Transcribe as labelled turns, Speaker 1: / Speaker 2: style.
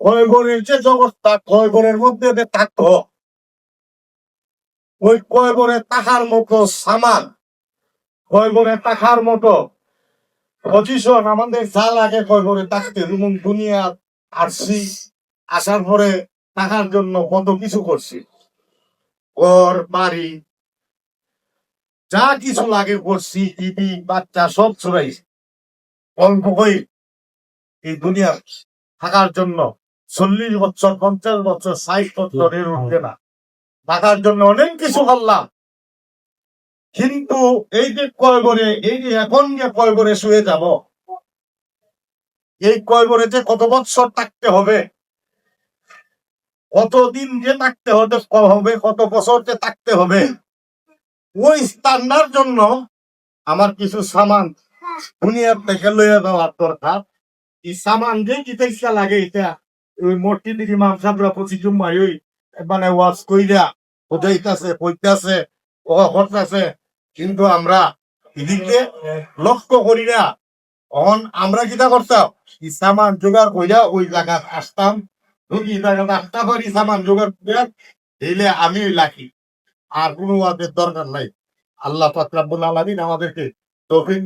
Speaker 1: কয়বরের যে জগৎটা কয়বরের মধ্যে থাকতো, ওই কয়বরে তাহার মতো সামান কয়বরে তাকার মতো পজিশন আমাদের যা লাগে কয়বরে থাকতে যেমন দুনিয়া আসছি আসার পরে টাকার জন্য কত কিছু করছি। ঘর, বাড়ি, যা কিছু লাগে করছি, টিভি, বাচ্চা সব ছড়াইছি। অল্প হয়ে এই দুনিয়া থাকার জন্য চল্লিশ বছর পঞ্চাশ বছর ষাট বছরের উঠবে না। থাকার জন্য অনেক কিছু করলাম। কিন্তু এই যে কয়বরে এই যে এখন যে কয়বরে শুয়ে যাব এই কয়বরে যে কত বছর থাকতে হবে কতদিন যে থাকতে হতে হবে কত বছর যে থাকতে হবে ওই স্থানার জন্য আমার কিছু সামান দুনিয়ার থেকে লইয়া দেওয়ার দরকার। এই সামান যে কিতে লাগে এটা ওই মূর্তি দিকে ইমাম সাহেবরা জুম্মাই ওই মানে ওয়াজ কইরা হোদাইতাছে কইতাছে ও হতাছে কিন্তু আমরা এদিকে লক্ষ্য করি না। অন আমরা কিটা করতাম? এই সামান জোগাড় কইরা ওই জায়গা আসতাম। ঢুকি জায়গা আসতে পারি সামান জোগাড় কইরা দিলে আমি লাখি। আর কোনো ওয়াজের দরকার নাই। আল্লাহ পাক রাব্বুল আলামিন আমাদেরকে তৌফিক